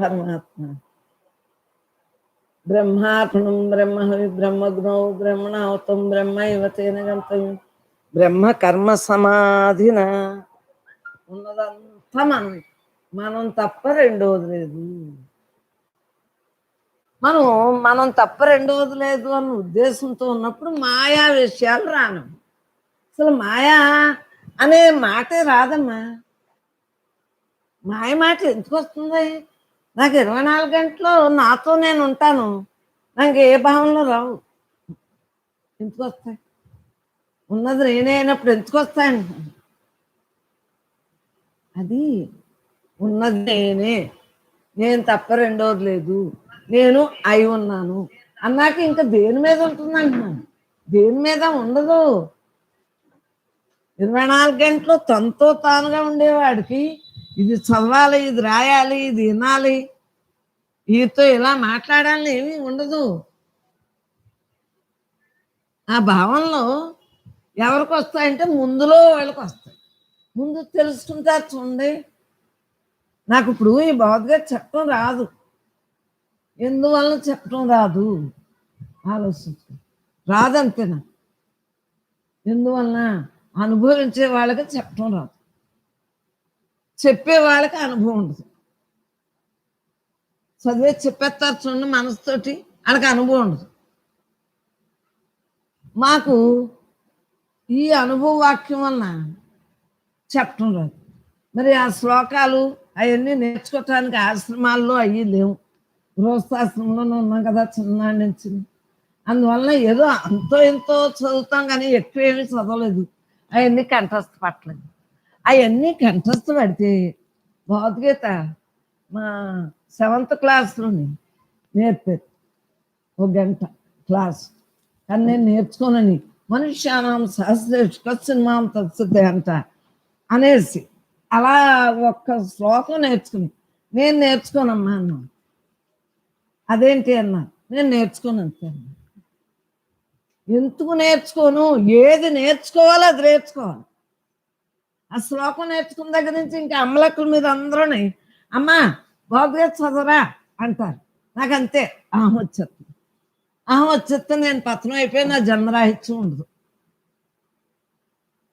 పరమాత్మ. బ్రహ్మార్పణం బ్రహ్మ బ్రహ్మగ్నౌ బ్రహ్మణావతం బ్రహ్మ ఇవతేన గంతవ్యం బ్రహ్మ కర్మ సమాధిన. ఉన్నదంతా మనం. మనం తప్ప రెండోది లేదు. మనం మనం తప్ప రెండోది లేదు అన్న ఉద్దేశంతో ఉన్నప్పుడు మాయా విషయాలు రాను. అసలు మాయా అనే మాటే రాదమ్మా. మాయ మాట ఎందుకు వస్తుంది? నాకు ఇరవై నాలుగు గంటలు నాతో నేను ఉంటాను. నాకు ఏ భావనలో రావు. ఎందుకు వస్తాయి? ఉన్నది నేనే అయినప్పుడు ఎందుకు అది ఉన్నది నేనే. నేను తప్ప రెండోది లేదు. నేను అయి ఉన్నాను. అన్నాక ఇంకా దేని మీద ఉంటుంది అంటున్నాను? దేని మీద ఉండదు. ఇరవై నాలుగు గంటలు తనతో తానుగా ఉండేవాడికి ఇది చదవాలి ఇది రాయాలి ఇది వినాలి. వీరితో ఇలా మాట్లాడాలని ఏమీ ఉండదు. ఆ భావంలో ఎవరికి వస్తాయంటే ముందులో వాళ్ళకి వస్తాయి. ముందు తెలుసుకుంటారు చూడండి. నాకు ఇప్పుడు ఈ బాధగా చెప్పడం రాదు. ఎందువల్ల చెప్పడం రాదు? ఆలోచించు. రాదంతేనా? ఎందువలన అనుభవించే వాళ్ళకి చెప్పడం రాదు. చెప్పే వాళ్ళకి అనుభవం ఉండదు చదివే చెప్పేస్తారు చూడండి మనసుతోటి వాళ్ళకి అనుభవం ఉండదు మాకు ఈ అనుభవ వాక్యం వలన చెప్పడం రాదు. మరి ఆ శ్లోకాలు అవన్నీ నేర్చుకోవటానికి ఆశ్రమాల్లో అవి లేవు. గృహస్థాశ్రమంలోనే ఉన్నాం కదా చిన్ననాటి నుంచి. అందువల్ల ఏదో అంతో ఎంతో చదువుతాం కానీ ఎక్కువ ఏమీ చదవలేదు. అవన్నీ కంఠస్థ పట్టలేదు. అవన్నీ కంఠస్థ పడితే భగవద్గీత మా సెవెంత్ క్లాస్లోని నేర్పారు ఒక గంట క్లాస్. కానీ నేను నేర్చుకోనని మనుష్యానాం సహస్రం తత్సతే అంట అనేసి. అలా ఒక్క శ్లోకం నేర్చుకుని నేను నేర్చుకోనమ్మా అన్నా అదేంటి అన్నా నేను నేర్చుకోను అంతే అన్నా. ఎందుకు నేర్చుకోను? ఏది నేర్చుకోవాలో అది నేర్చుకోవాలి. ఆ శ్లోకం నేర్చుకున్న దగ్గర నుంచి ఇంకా అమ్మలక్కల మీద అందరూ అమ్మా భగవద్గీత చదవరా అంటారు. నాకు అంతే ఆహం వచ్చేస్తుంది ఆహం వచ్చేస్తే నేను పతనం అయిపోయి నా జన్మరాహిత్యం ఉండదు.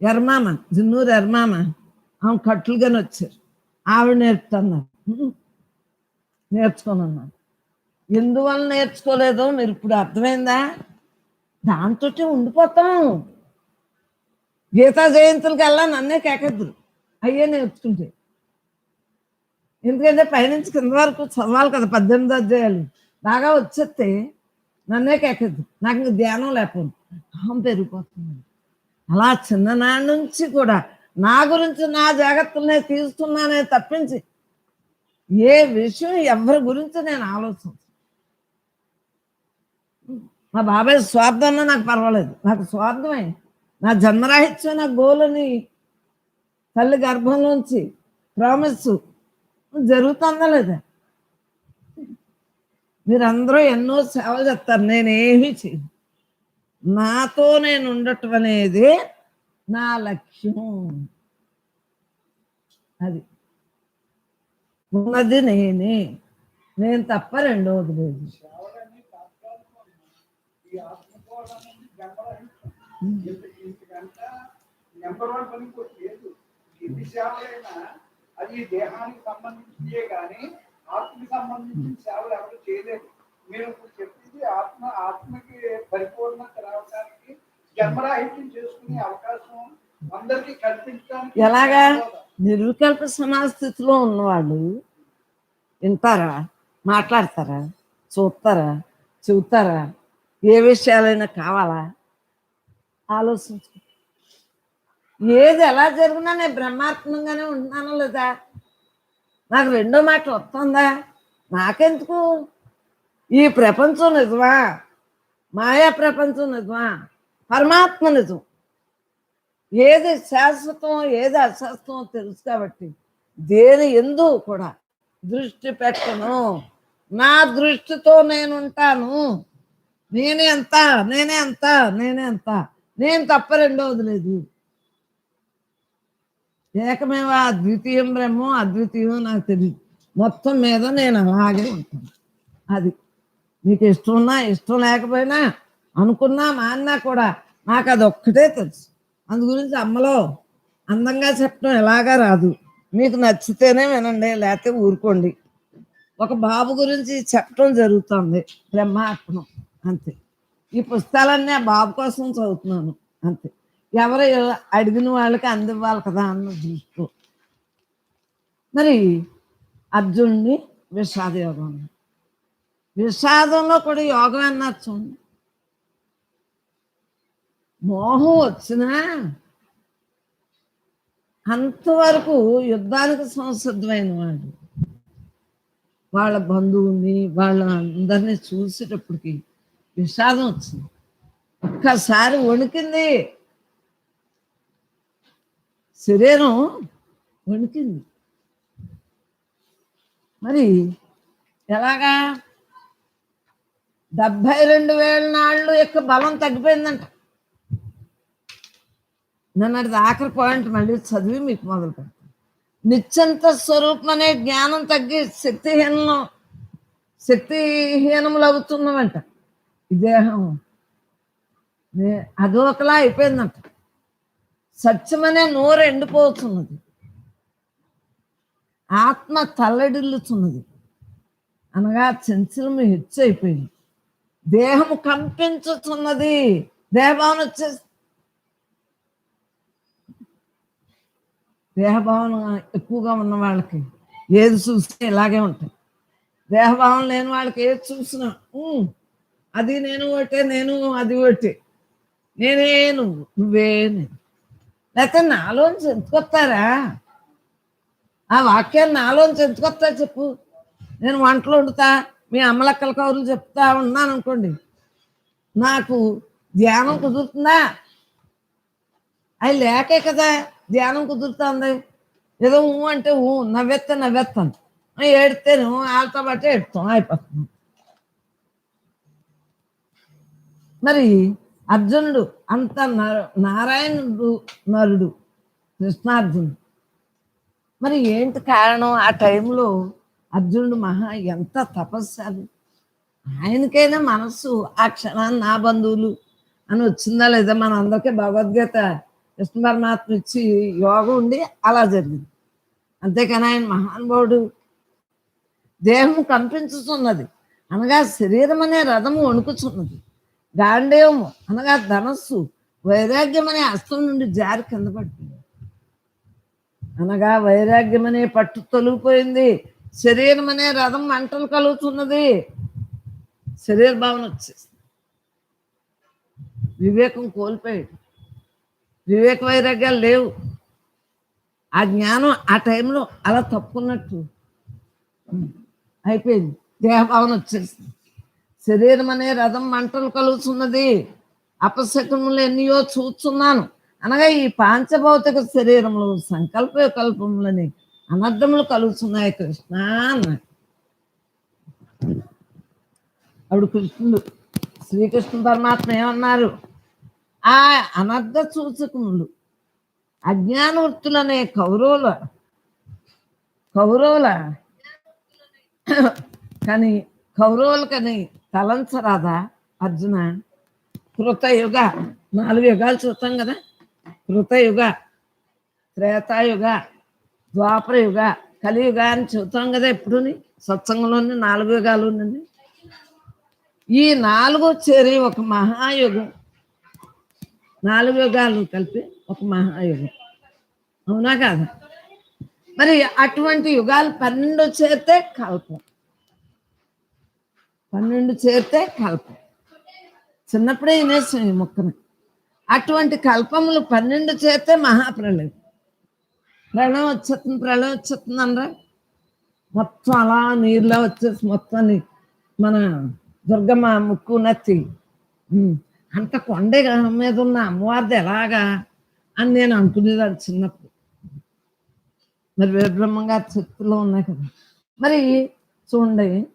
ఎర్మామ జిన్నూరు ఎర్మామ ఆమె కట్లుగానే వచ్చారు. ఆవిడ నేర్పుతున్నారు. నేర్చుకోనన్నాను. ఎందువల్ల నేర్చుకోలేదో మీరు ఇప్పుడు అర్థమైందా? దాంతో ఉండిపోతాం. గీతా జయంతులకల్లా నన్నే కేకెద్దురు అయ్యే నేర్చుకుంటే ఎందుకంటే పైనుంచి కింద వరకు చదవాలి కదా పద్దెనిమిది అధ్యాయాలు. బాగా వచ్చేస్తే నన్నే కేకెద్దు నాకు ఇంక ధ్యానం లేకపోయింది అహం పెరిగిపోతుంది. అలా చిన్ననాటి నుంచి కూడా నా గురించి నా జాగ్రత్తలనే తీస్తున్నానే తప్పించి ఏ విషయం ఎవరి గురించి నేను ఆలోచన మా బాబాయ్ స్వార్థం నాకు పర్వాలేదు. నాకు స్వార్థమైంది నా జన్మరాహిత్యం నా గోలని తల్లి గర్భంలోంచి ప్రామిస్. జరుగుతుందా లేదా? మీరందరూ ఎన్నో సేవలు చేస్తారు. నేనేమి చేయను. నాతో నేను ఉండటం అనేది నా లక్ష్యం. అది. ఉన్నది నేనే. నేను తప్ప రెండవది లేదు సేవలన్నీ తాత్కాలికం ఈ ఆత్మకోవడం అనేది ఇంతకంటే నెంబర్ వన్ పని లేదు. ఎన్ని సేవలైనా అది దేహానికి సంబంధించియే కానీ ఆత్మకి సంబంధించిన సేవలు ఎవరు చేయలేరు మీరు ఇప్పుడు చెప్పింది ఆత్మ ఆత్మకి పరిపూర్ణత రావడానికి జన్మరాహిత్యం చేసుకునే అవకాశం అందరికీ కల్పించడానికి ఎలాగా? నిర్వికల్ప సమాజ స్థితిలో ఉన్నవాళ్ళు వింటారా? మాట్లాడతారా? చూస్తారా? చెబుతారా? ఏ విషయాలైనా కావాలా? ఆలోచించు. ఏది ఎలా జరిగినా నేను బ్రహ్మాత్మంగానే ఉంటున్నాను లేదా? నాకు రెండో మాట వస్తుందా? నాకెందుకు? ఈ ప్రపంచం నిజమా? మాయా ప్రపంచం నిజమా? పరమాత్మ నిజం. ఏది శాశ్వతం ఏది అశాశ్వతం తెలుసు కాబట్టి దేని ఎందు కూడా దృష్టి పెట్టను. నా దృష్టితో నేను ఉంటాను నేనే ఎంత నేనే అంత నేనే అంతా. నేను తప్ప రెండవది లేదు. ఏకమేవా అద్వితీయం బ్రహ్మం అద్వితీయం నాకు తెలియదు మొత్తం మీద నేను అలాగే ఉంటాను. అది. మీకు ఇష్టం ఉన్నా ఇష్టం లేకపోయినా అనుకున్నా మాన్నా కూడా నాకు అది ఒక్కటే తెలుసు. అందు గురించి అమ్మలో అందంగా చెప్పడం ఎలాగా రాదు. మీకు నచ్చితేనే వినండి లేకపోతే ఊరుకోండి. ఒక బాబు గురించి చెప్పడం జరుగుతుంది. బ్రహ్మార్పణం. అంతే. ఈ పుస్తకాలన్నీ బాబు కోసం చదువుతున్నాను. అంతే. ఎవరు అడిగిన వాళ్ళకి అందివ్వాలి కదా అన్న దృష్టితో. మరి అర్జునుడిని విషాద యోగం విషాదంలో కూడా యోగం అన్నారు చూడండి. మోహం వచ్చినా అంతవరకు యుద్ధానికి సంసిద్ధమైన వాడు. వాళ్ళ బంధువుని వాళ్ళ అందరినీ చూసేటప్పటికి విషాదం వచ్చింది. ఒక్కసారి వణికింది. శరీరం వణికింది. మరి ఎలాగా? డెబ్భై రెండు వేల నాళ్ళు యొక్క బలం తగ్గిపోయిందంట. నన్ను అది ఆఖరి పాయింట్ మళ్ళీ చదివి మీకు మొదలు పెడతాను నిత్యంత స్వరూపం అనే జ్ఞానం తగ్గి శక్తిహీనం శక్తిహీనములు అవుతున్నామంట విదేహం దేహం అదొకలా అయిపోయిందంట సత్యమనే నోరు ఎండిపోతున్నది ఆత్మ తల్లడిల్లుతున్నది అనగా చంచలము హెచ్చు అయిపోయింది దేహము కంపించుతున్నది దేహభావన వచ్చేసి దేహభావన ఎక్కువగా ఉన్న వాళ్ళకి ఏది చూస్తే ఇలాగే ఉంటాయి దేహభావన లేని వాళ్ళకి ఏది చూసినా అది నేను ఒకటే నేను అది ఒకటే. నేనే నువ్వు నువ్వే నేను. లేకపోతే నాలోంచి ఎంచుకొస్తారా ఆ వాక్యాన్ని నాలోంచి ఎంచుకొస్తా చెప్పు. నేను వంటలు వండుతా మీ అమ్మలక్కల కౌరులు చెప్తా ఉన్నాను అనుకోండి. నాకు ధ్యానం కుదురుతుందా? అవి లేకే కదా ధ్యానం కుదురుతుంది. ఏదో ఊ అంటే ఊ నవ్వెత్తే నవ్వెత్తాను. ఏడితేను వాళ్ళతో పాటు ఏడుతాం అయిపోతుంది. మరి అర్జునుడు అంత నారాయణుడు నరుడు కృష్ణార్జునుడు. మరి ఏంటి కారణం? ఆ టైంలో అర్జునుడు మహా ఎంత తపస్సాలు ఆయనకైనా మనస్సు ఆ క్షణాన్ని నా బంధువులు అని వచ్చిందా లేదా? మన అందరికీ భగవద్గీత కృష్ణ పరమాత్మ ఇచ్చి యోగం ఉండి అలా జరిగింది. అంతేకాని ఆయన మహానుభావుడు దేహం కంపించుతున్నది అనగా శరీరం అనే రథము వణుకుతున్నది. గాండేయము అనగా ధనస్సు. వైరాగ్యం అనే అస్తం నుండి జారి కింద పడిపోయింది. అనగా వైరాగ్యం అనే పట్టు తొలగిపోయింది. శరీరం అనే రథం మంటలు కలుగుతున్నది. శరీర భావన వచ్చేసింది. వివేకం కోల్పోయాడు. వివేక వైరాగ్యాలు లేవు. ఆ జ్ఞానం ఆ టైంలో అలా తప్పుకున్నట్టు అయిపోయింది. దేహభావన వచ్చేసింది. శరీరం అనే రథం మంటలు కలుగుతున్నది. అపశకునములు ఎన్నయో చూస్తున్నాను. అనగా ఈ పాంచభౌతిక శరీరంలో సంకల్ప వికల్పములని అనర్థములు కలుగుతున్నాయి కృష్ణ అన్నాడు. అప్పుడు కృష్ణుడు శ్రీకృష్ణ పరమాత్మ ఏమన్నారు? ఆ అనర్థ సూచకములు అజ్ఞానవృత్తులనే కౌరవుల కౌరవుల కానీ కౌరవులకని తలంచరాదా అర్జున? కృతయుగ నాలుగు యుగాలు చూస్తాం కదా. కృతయుగ త్రేతాయుగ ద్వాపరయుగ కలియుగ అని చూస్తాం కదా ఎప్పుడుని? సత్సంగంలోని నాలుగు యుగాలు ఉండండి ఈ నాలుగు చేరి ఒక మహాయుగం. నాలుగు యుగాలు కలిపి ఒక మహాయుగం. అవునా కాదా? మరి అటువంటి యుగాలు పన్నెండు చేరితే కల్పం. పన్నెండు చేరితే కల్పం. చిన్నప్పుడే వినేసాం ఈ మొక్కను. అటువంటి కల్పములు పన్నెండు చేరితే మహాప్రళయం. ప్రళయం వచ్చేస్తుంది ప్రళయం వచ్చేస్తుంది అనరా. మొత్తం అలా నీరులో వచ్చేసి మొత్తం మన దుర్గమ్మ ముక్కు నత్తి. అంత కొండ మీద ఉన్న అమ్మవారిది ఎలాగా అని నేను అనుకునేదాన్ని చిన్నప్పుడు. మరి వీరబ్రహ్మం గారి ఉన్నాయి కదా. మరి చూడండి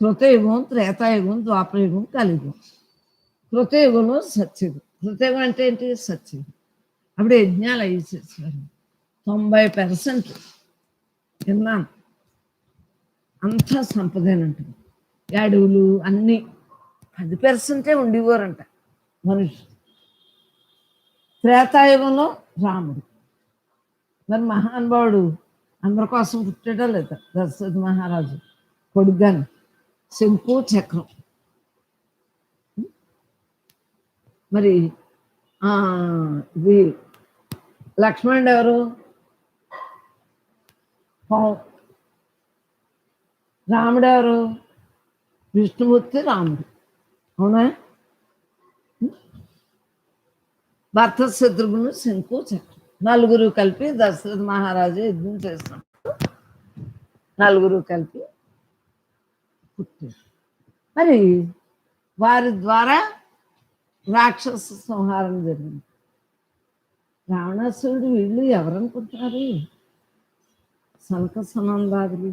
కృతయుగం త్రేతాయుగం ద్వాపరయుగం కలియుగం. కృతయుగంలో సత్యుగం. కృతయుగం అంటే ఏంటి? సత్యుగం. అప్పుడు యజ్ఞాలు అయ్యి చేసేవారు తొంభై పర్సెంట్ విన్నాను అంతా సంపదేనంటుంది అడవులు అన్నీ పది పర్సెంటే ఉండేవారంట మనుషులు. త్రేతాయుగంలో రాముడు. మరి మహానుభావుడు అందరి కోసం పుట్టాడా లేదా? దశరథ మహారాజు కొడుగ్గాను శంకు చక్రం మరి ఆ, ఇది లక్ష్మణుడు ఎవరు పావు రాముడు ఎవరు విష్ణుమూర్తి రాముడు. అవునా? భర్త శత్రుఘ్నుడు శంకు చక్రం నలుగురు కలిపి దశరథ మహారాజు యుద్ధం చేస్తున్నప్పుడు నలుగురు కలిపి పుట్టారు మరి వారి ద్వారా రాక్షస సంహారం జరిగింది. రావణాసురుడు వీళ్ళు ఎవరనుకుంటున్నారు? సనక సనందాదులు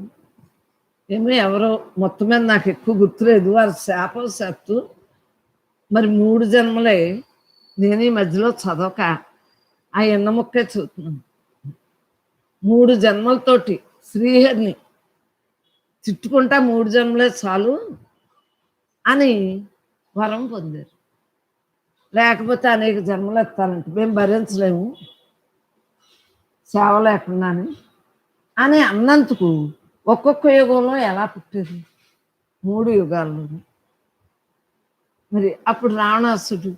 ఏమో ఎవరో మొత్తం మీద నాకు ఎక్కువ గుర్తులేదు. వారి శాపం శక్తు మరి మూడు జన్మలే నేను ఈ మధ్యలో చదవక ఆ ఎన్న మొక్కే చూస్తున్నాను మూడు జన్మలతోటి శ్రీహరిని తిట్టుకుంటా మూడు జన్మలే చాలు అని వరం పొందారు. లేకపోతే అనేక జన్మలు ఎత్తాలంటే. మేము భరించలేము. సేవ లేకుండానే అని అన్నందుకు ఒక్కొక్క యుగంలో ఎలా పుట్టేది? మూడు యుగాల్లో మరి అప్పుడు రావణాసుడు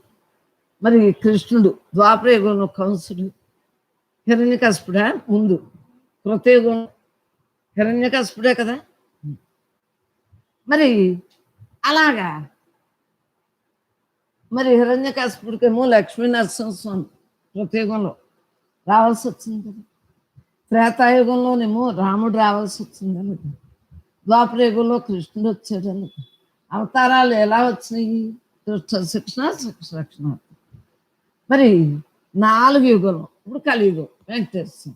మరి కృష్ణుడు ద్వాపర యుగంలో కంసుడు హిరణ్యకశపుడా? ముందు. కృతయుగం హిరణ్యకశపుడే కదా? మరి అలాగా? మరి హిరణ్యకశపుడికేమో లక్ష్మీ నరసింహస్వామి ప్రత్యేకంలో రావాల్సి వచ్చింది కదా. త్రేతాయుగంలోనేమో రాముడు రావాల్సి వచ్చింది కదా ద్వాపర యుగంలో కృష్ణుడు వచ్చాడు కదా అవతారాలు ఎలా వచ్చినాయి? దుష్ట శిక్షణ శిక్షణ మరి నాలుగు యుగంలో ఇప్పుడు కలియుగం వెంకటేశ్వరం.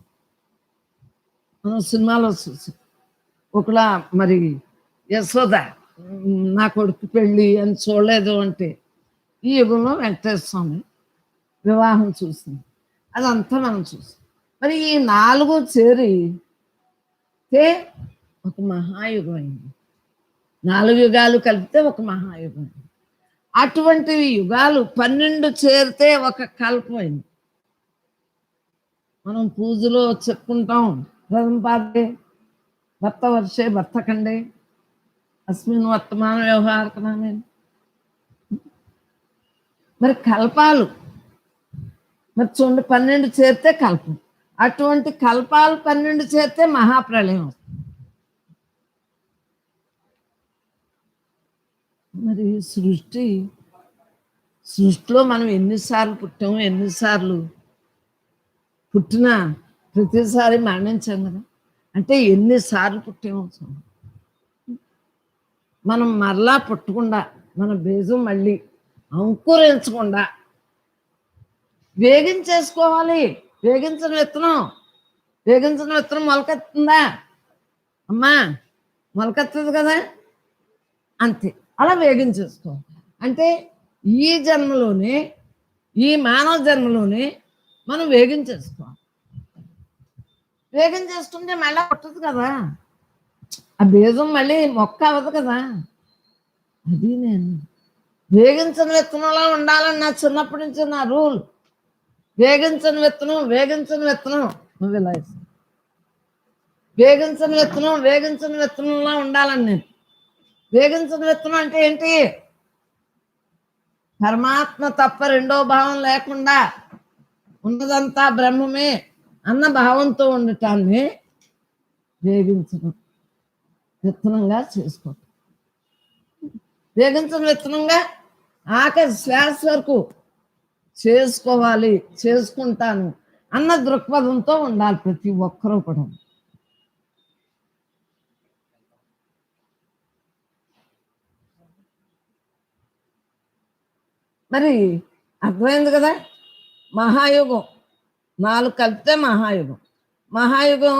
మనం సినిమాలో చూసాం. ఒకలా మరి యశోద నా కొడుకు పెళ్ళి అని చూడలేదు అంటే ఈ యుగంలో వెంకటేశ్వర స్వామి వివాహం చూసింది. అదంతా మనం చూసాం. మరి ఈ నాలుగు చేరి తే ఒక మహాయుగం అయింది. నాలుగు యుగాలు కలిపితే ఒక మహాయుగం అయింది. అటువంటి యుగాలు పన్నెండు చేరితే ఒక కల్పం అయింది. మనం పూజలో చెప్పుకుంటాం రథం పాదే భర్త వర్షే భర్త కండే. అస్మిన్ వర్తమాన వ్యవహారకమే మరి కల్పాలు మరి చూడండి పన్నెండు చేరితే కల్పం అటువంటి కల్పాలు పన్నెండు చేరితే మహాప్రళయం వస్తుంది. మరి సృష్టి సృష్టిలో మనం ఎన్నిసార్లు పుట్టాము ఎన్నిసార్లు పుట్టినా ప్రతిసారి మరణించాం కదా అంటే ఎన్నిసార్లు పుట్టాము చూడండి. మనం మరలా పుట్టకుండా మన బీజం మళ్ళీ అంకురించకుండా వేగించేసుకోవాలి వేగించిన విత్తనం వేగించిన విత్తనం మొలకెత్తుందా? అమ్మా మొలకెత్తదు కదా? అంతే. అలా వేగించేసుకో అంటే ఈ జన్మలోనే ఈ మానవ జన్మలోనే మనం వేగించేసుకోవాలి వేగం చేసుకుంటే మళ్ళీ పుట్టదు కదా? ఆ బీజం మళ్ళీ మొక్క అవ్వదు కదా. అది నేను వేగించని విత్తనంలా ఉండాలని నా చిన్నప్పటి నుంచి నా రూల్. వేగించిన విత్తనం వేగించిన విత్తనం. నువ్వు ఇలా వేగించని విత్తనం వేగించిన విత్తనంలా ఉండాలని నేను. వేగించని విత్తనం అంటే ఏంటి? పరమాత్మ తప్ప రెండో భావం లేకుండా ఉన్నదంతా బ్రహ్మమే అన్న భావంతో ఉండటాన్ని వేగించడం. విత్తనంగా చేసుకోవటం వేగించిన విత్తనంగా ఆఖరి శ్వాస వరకు చేసుకోవాలి చేసుకుంటాను అన్న దృక్పథంతో ఉండాలి ప్రతి ఒక్కరూ కూడా. మరి అర్థమైంది కదా? మహాయుగం. నాలుగు కలిపితే మహాయుగం. మహాయుగం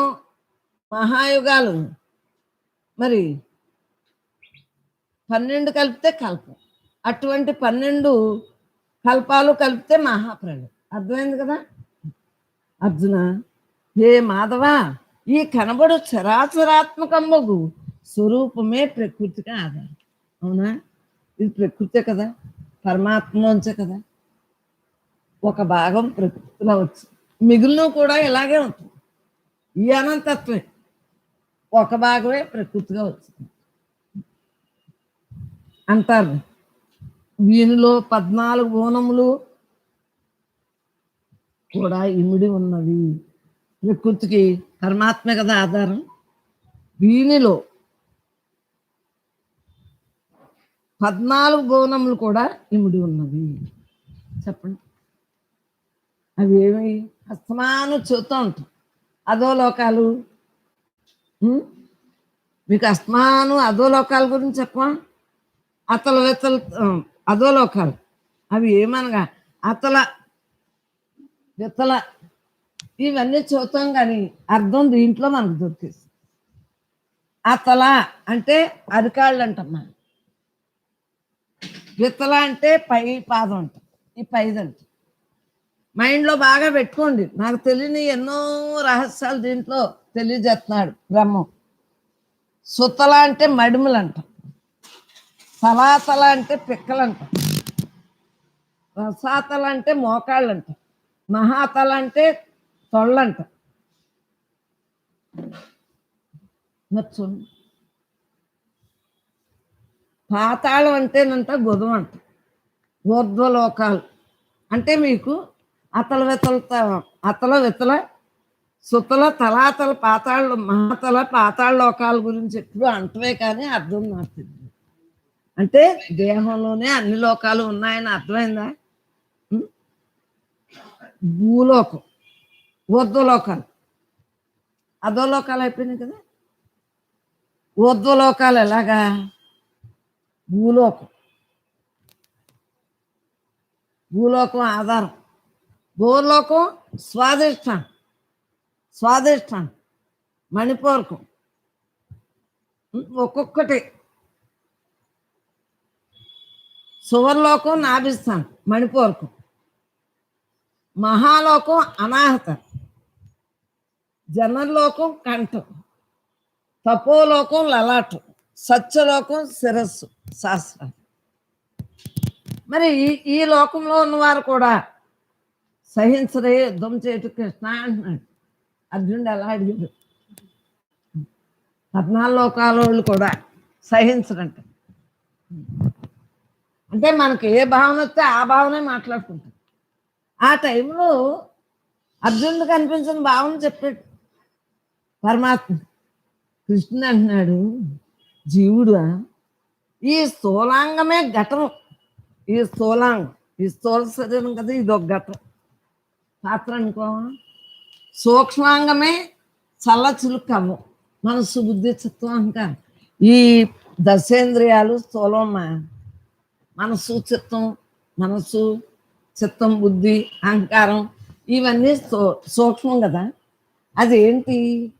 మహాయుగాలు. మరి పన్నెండు కలిపితే కల్పం. అటువంటి పన్నెండు కల్పాలు కలిపితే మహాప్రళయం. అర్థమైంది కదా? అర్జున ఏ మాధవ ఈ కనబడు చరాచరాత్మకమ్మగు స్వరూపమే ప్రకృతికి ఆధారం. అవునా? ఇది ప్రకృతే కదా పరమాత్మలోంచే కదా. ఒక భాగం ప్రకృతిలో వచ్చి మిగిలిన కూడా ఇలాగే ఉంటుంది ఈ అనంతత్వే ఒక భాగమే ప్రకృతిగా వచ్చింది. అంటారు. వీనిలో పద్నాలుగు బోనములు కూడా ఇమిడి ఉన్నవి. ప్రకృతికి పరమాత్మ కదా ఆధారం. వీనిలో పద్నాలుగు బోనములు కూడా ఇమిడి ఉన్నవి. చెప్పండి. అవి ఏమి అస్తమాను చూస్తూ ఉంటాం అదో లోకాలు మీకు అస్మాను అధోలోకాల గురించి చెప్పమా అతల వెతల అధోలోకాలు. అవి ఏమనగా అతల విత్తల ఇవన్నీ చూస్తాం కానీ అర్థం దీంట్లో మనకు దొరికేసి అతల అంటే అరికాళ్ళు అంటమ్మా విత్తల అంటే పై పాదం అంట ఈ పైదంట. మైండ్లో బాగా పెట్టుకోండి. నాకు తెలియని ఎన్నో రహస్యాలు దీంట్లో తెలియజేస్తున్నాడు బ్రహ్మం. సుతల అంటే మడిమలంట. సలాతల అంటే పిక్కలంట. రసాతల అంటే మోకాళ్ళంట. మహాతల అంటే తొళ్ళంట. నచ్చు పాతాళం అంటేనంట గుదం అంట ఊర్ధ్వలోకాలు. అంటే మీకు అతల వెతలతో అతల వెతల సుతల తలాతల పాతాళ మహాతల పాతాళ లోకాల గురించి ఎప్పుడు అంటవే కానీ అర్థం నాకు తెలియదు. అంటే దేహంలోనే అన్ని లోకాలు ఉన్నాయని అర్థమైందా? భూలోకం ఊర్ధ్వలోకాలు అధోలోకాలు అయిపోయినాయి కదా? ఊర్ధ్వలోకాలు ఎలాగా? భూలోకం. భూలోకం ఆధారం. భూలోకం స్వాదిష్టానం స్వాదిష్టం మణిపూర్కు. ఒక్కొక్కటి. సువర్లోకం నాభిస్తాను మణిపూర్కు. మహాలోకం అనాహత. జనలోకం కంఠం. తపోలోకం లలాటం. సత్యలోకం శిరస్సు శాస్త్రం. మరి ఈ ఈ లోకంలో ఉన్నవారు కూడా సహించరే యుద్ధం చేయటం కృష్ణ అంటున్నాడు. అర్జునుడు ఎలా అడిగాడు? పద్నాలుగు లోకాల వాళ్ళు కూడా సహించరంట. అంటే మనకి ఏ భావన వస్తే ఆ భావనే మాట్లాడుకుంటాం ఆ టైంలో అర్జునుడు కనిపించిన భావన చెప్పాడు. పరమాత్మ కృష్ణుడు అంటున్నాడు జీవుడా ఈ స్థూలాంగమే ఘటం. ఈ స్థూలాంగం ఈ స్థూల శరీరం కదా ఇది ఒక ఘటం. పాత్ర అనుకో సూక్ష్మాంగమే చల్లచులుకము. మనసు బుద్ధి చిత్తం అహంకారం ఈ దశేంద్రియాలు స్థూలమ్మ మనసు చిత్తం మనసు చిత్తం బుద్ధి అహంకారం ఇవన్నీ సూక్ష్మం కదా? అదేంటి?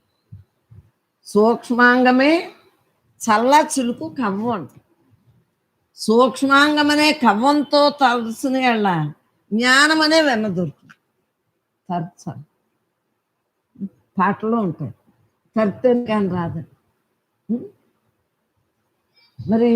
సూక్ష్మాంగమే చల్ల చిలుకు కవ్వం అంట. సూక్ష్మాంగమనే కవ్వంతో తలసిన జ్ఞానం అనే వెన్న దొరుకుతుంది తర్చ పాటలు ఉంటాయి. తర్తే కానీ రాదు మరి